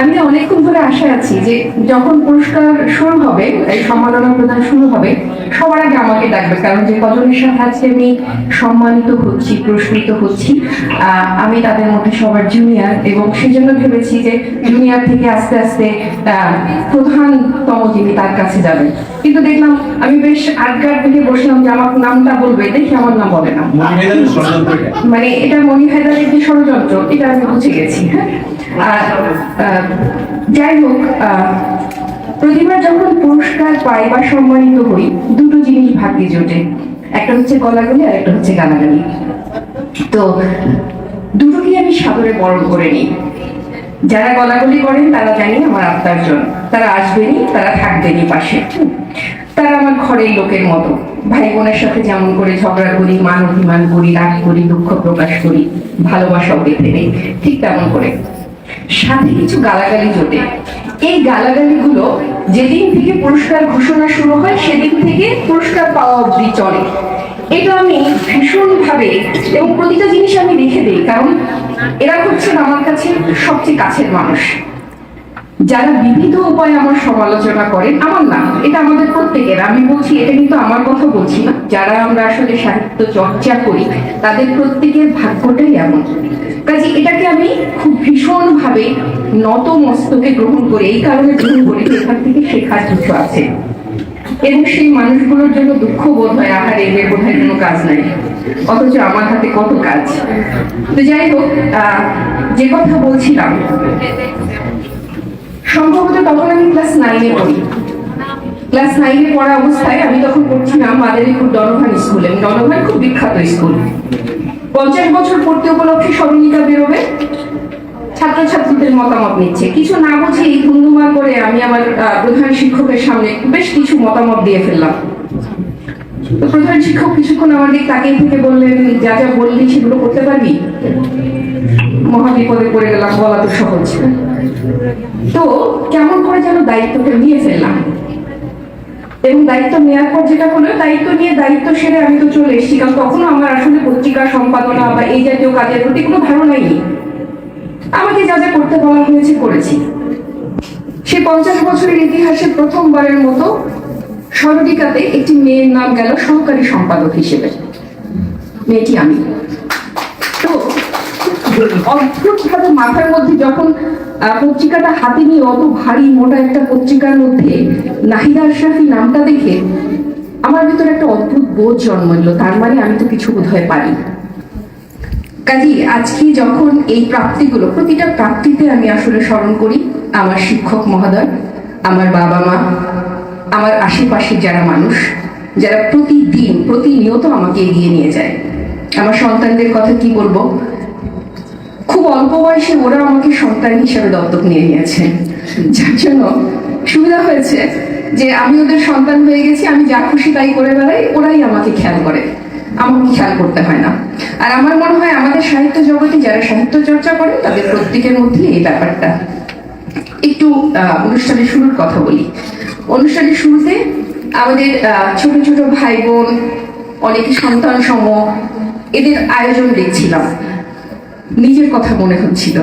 আমি অনেকক্ষণ ধরে আশায় আছি যে যখন পুরস্কার শুরু হবে সম্মাননা প্রদান শুরু হবে, সবার আগে আমাকে ডাকবে, কারণ যে কজনের সাথে আজকে আমি সম্মানিত হচ্ছি, পুরস্কৃত হচ্ছি। আমি তাদের মধ্যে সবার জুনিয়র এবং সেজন্য ভেবেছি যে জুনিয়র থেকে আস্তে আস্তে প্রধানতম যিনি তার কাছে যাবেন। কিন্তু দেখলাম আমি বেশ আটগাট থেকে বসলাম যে আমার নামটা বলবে দেখি আমার নাম বলে না। মানে এটা মনি হায়দারের যে ষড়যন্ত্র এটা আমি বুঝে গেছি হ্যাঁ? যাই হোক আহ, প্রতিবার যখন পুরস্কার পাই বা সম্মানিত হই দুটো জিনিস ভাগ্যে জোটে। একটা হচ্ছে গলাগলি আর একটা হচ্ছে গালাগালি। তো দুটোকে আমি সাদরে বরণ করে নিই। যারা গলাগলি করেন, তারা জানি আমার আত্মার জন। তারা আসবেনই, তারা থাকবেনই পাশে। তারা আমার ঘরের লোকের মতো। ভাই বোনের সাথে যেমন করে ঝগড়া করি, মান অভিমান করি, রাগ করি, দুঃখ প্রকাশ করি ভালোবাসাও পেতে নেই ঠিক তেমন করে। সাথে কিছু গালাগালি জোটে। এই গালাগালিগুলো যেদিন থেকে পুরস্কার ঘোষণা শুরু হয়, সেদিন থেকে পুরস্কার পাওয়া অবধি চলে। এটা আমি ভীষণ ভাবে এবং প্রতিটা জিনিস আমি রেখে দিই, কারণ এরা হচ্ছেন আমার কাছে সবচেয়ে কাছের মানুষ। যারা বিবিধ উপায়ে আমার সমালোচনা করেন, আমার না, এটা আমাদের প্রত্যেকের। আমি বলছি, এটা কিন্তু আমার কথা বলছি না। যারা আমরা আসলে সাহিত্য চর্চা করি, তাদের প্রত্যেকের ভাগ্যটাই এমন। কাজে এটাকে আমি খুব ভীষণ ভাবে নত মস্তকে গ্রহণ করি, এই কারণে গ্রহণ করি, এখান থেকে শেখার কিছু আছে। এবং সেই মানুষগুলোর জন্য দুঃখ বোধ হয় আহার এদের বোধ হয় কোনো কাজ নাই। অথচ আমার হাতে কত কাজ। তো যাই হোক যে কথা বলছিলাম, সম্ভবত তখন আমি ক্লাস নাইনে পড়ি। ক্লাস নাইনে পড়া অবস্থায় আমি তখন পড়ছিলাম মাদারীপুর ডনভান স্কুলে ডনভান খুব বিখ্যাত স্কুল। পঞ্চাশ বছর পড়তে উপলক্ষে স্মরণিকা বেরোবে ছাত্রছাত্রীদের মতামত নিচ্ছে। কিছু না বুঝে এই ধুমধুমা করে আমি আমার প্রধান শিক্ষকের সামনে বেশ কিছু মতামত দিয়ে ফেললাম। তো প্রধান শিক্ষক কিছুক্ষণ আমার দিক তাকিয়ে থেকে বললেন, যা যা বললি সেগুলো করতে পারবি? মহাবিপদে পড়ে গেলাম, বলা তো সহজ। তো কেমন করে যেন দায়িত্বটা নিয়ে ফেললাম। এবং দায়িত্ব নেওয়ার পর যেটা হলো, দায়িত্ব নিয়ে দায়িত্ব সেরে আমি তো চলে এসেছি। কারণ তখনও আমার আসলে পত্রিকা সম্পাদনা বা এই জাতীয় কাজের প্রতি কোনো ধারণাই নেই। আমাকে যা যা করতে বলা হয়েছে করেছি। সে পঞ্চাশ বছরের ইতিহাসে প্রথমবারের মতো স্মরণিকাতে একটি মেয়ের নাম গেল সহকারী সম্পাদক হিসেবে। মেয়েটি আমি। তো অদ্ভুত ভাবে মাথার মধ্যে যখন পত্রিকাটা হাতে নিয়ে অত ভারী মোটা একটা পত্রিকার মধ্যে নাহিদা আশরাফি নামটা দেখে আমার ভিতরে একটা অদ্ভুত বোধ জন্ম নিল তার মানে আমি তো কিছু বোধ বোধহয় পারি কাজী আজকে যখন এই প্রাপ্তিগুলো, প্রতিটা প্রাপ্তিতে আমি আসলে স্মরণ করি আমার শিক্ষক মহোদয়, আমার বাবা মা, আমার আশেপাশের যারা মানুষ, যারা প্রতিদিন, প্রতিনিয়ত আমাকে এগিয়ে নিয়ে যায়। আমার সন্তানদের কথা কি বলব? খুব অল্প বয়সে ওরা আমাকে সন্তান হিসেবে দত্তক নিয়ে নিয়েছে। যার জন্য সুবিধা হয়েছে যে আমি ওদের সন্তান হয়ে গেছি, আমি যা খুশি তাই করে বেড়াই, ওরাই আমাকে খেয়াল করে। আমাকে খেয়াল করতে হয় না। আর আমার মনে হয় আমাদের সাহিত্য জগতে যারা সাহিত্য চর্চা করে, তাদের প্রত্যেকের মধ্যে এই ব্যাপারটা। একটু অনুষ্ঠানের শুরুর কথা বলি। অনুষ্ঠানের শুরুতে আমাদের ছোট ছোট ভাই বোন অনেকে সন্তান সম, এদের আয়োজন দেখছিলাম। নিজের কথা মনে হচ্ছিল।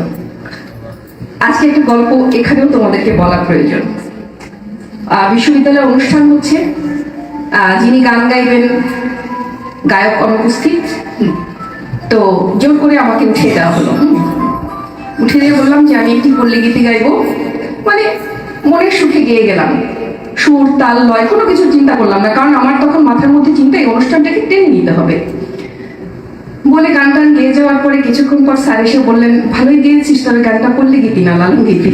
আজকে একটা গল্প এখানেও তোমাদেরকে বলা প্রয়োজন। বিশ্ববিদ্যালয়ের অনুষ্ঠান হচ্ছে। যিনি গান গাইবেন গায়ক অনুপস্থিত। তো জোর করে আমাকে উঠিয়ে দেওয়া হলো। উঠে দিয়ে বললাম যে, আমি একটি পল্লী গীতি গাইবো। মানে মনের সুখে গিয়ে গেলাম। সুর, তাল, লয়, কোনো কিছু চিন্তা করলাম না, কারণ আমার তখন মাথার মধ্যে চিন্তা, এই অনুষ্ঠানটাকে টেনে নিতে হবে। বলে গান টান গেয়ে যাওয়ার পরে কিছুক্ষণ পর স্যার এসে বললেন, ভালোই গিয়েছিস তবে গানটা পল্লী গীতি না লালন গীতি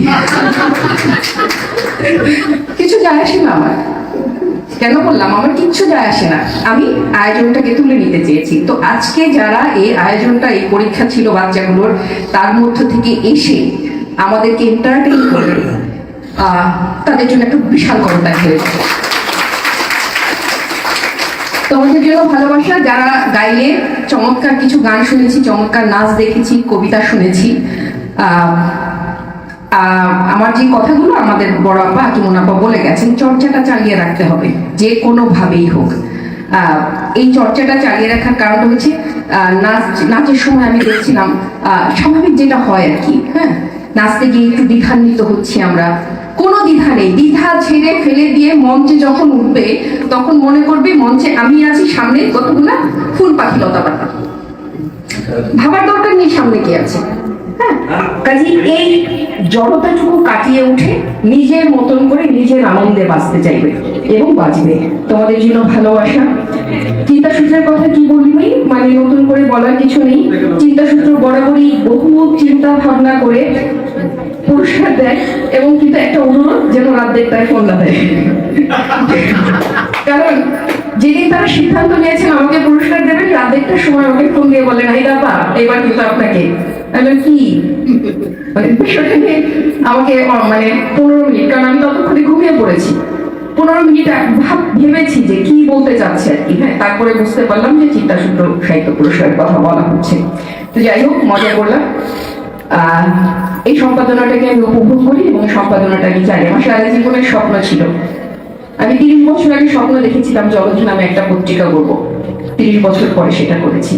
কিছু যায় আসে না আমার। কেন বললাম? আমার কিচ্ছু যায় আসে না। আমি আয়োজনটাকে তুলে নিতে চেয়েছি। তো আজকে যারা এই আয়োজনটা, এই পরীক্ষা ছিল বাচ্চাগুলোর, তার মধ্য থেকে এসে আমাদেরকে এন্টারটেইন করে তাদের জন্য একটা বিশাল করতায় হয়েছে তোমাদের জন্য ভালোবাসা, যারা গাইলে চমৎকার কিছু গান শুনেছি, চমৎকার নাচ দেখেছি, কবিতা শুনেছি আমার যে কথাগুলো আমাদের বড় আপা আকিমুন আপা বলে গেছেন, চর্চাটা চালিয়ে রাখতে হবে, যে কোনো ভাবেই হোক এই চর্চাটা চালিয়ে রাখার কারণটা হচ্ছে নাচ, নাচের সময় আমি দেখছিলাম স্বাভাবিক যেটা হয় আর কি হ্যাঁ? নাচতে গিয়ে একটু দ্বিধান্বিত হচ্ছি আমরা। কোনো দ্বিধা নেই। দ্বিধা ছেড়ে ফেলে দিয়ে মঞ্চে যখন উঠবে, তখন মনে করবে মঞ্চে আমি আছি, সামনে কতগুলা ফুল পাখি লতা পাতা। ভাবার দরকার নেই সামনে কি আছে। কাজে এই জড়তাটুকু কাটিয়ে উঠে নিজের মতন করে নিজের আনন্দে বাঁচতে চাইবে এবং বাঁচবে। তোমাদের জন্য ভালোবাসা। চিন্তাসূত্রের কথা কি বলবি মানে নতুন করে বলার কিছু নেই। চিন্তাসূত্র বরাবরই বহু চিন্তা ভাবনা করে পুরস্কার দেয় এবং কিন্তু একটা অনুরোধ, যেন রাত দেড়টায় ফোন না দেয়। কারণ যেদিন তারা সিদ্ধান্ত নিয়েছেন আমাকে পুরস্কার দেবেন, রাত দেড়টার সময় আমাকে ফোন দিয়ে বলেন এই দাদা এবার কিন্তু আপনাকে আমি কি মানে আমাকে মানে পনেরো মিনিট, কারণ আমি ততক্ষণে ঘুমিয়ে পড়েছি। পনেরো মিনিট ভাব ভেবেছি যে কি বলতে চাচ্ছে আর কি। হ্যাঁ তারপরে বুঝতে পারলাম যে চিত্তাসূত্র সাহিত্য পুরস্কারের কথা বলা হচ্ছে। তো যাই হোক, মজা করলাম। এই সম্পাদনাটাকে আমি উপভোগ করি এবং সম্পাদনাটা আমি জানি। আমার সারা জীবনের স্বপ্ন ছিল। আমি তিরিশ বছর আগে স্বপ্ন দেখেছিলাম জগৎ নামে একটা পত্রিকা করব তিরিশ বছর পরে সেটা করেছি।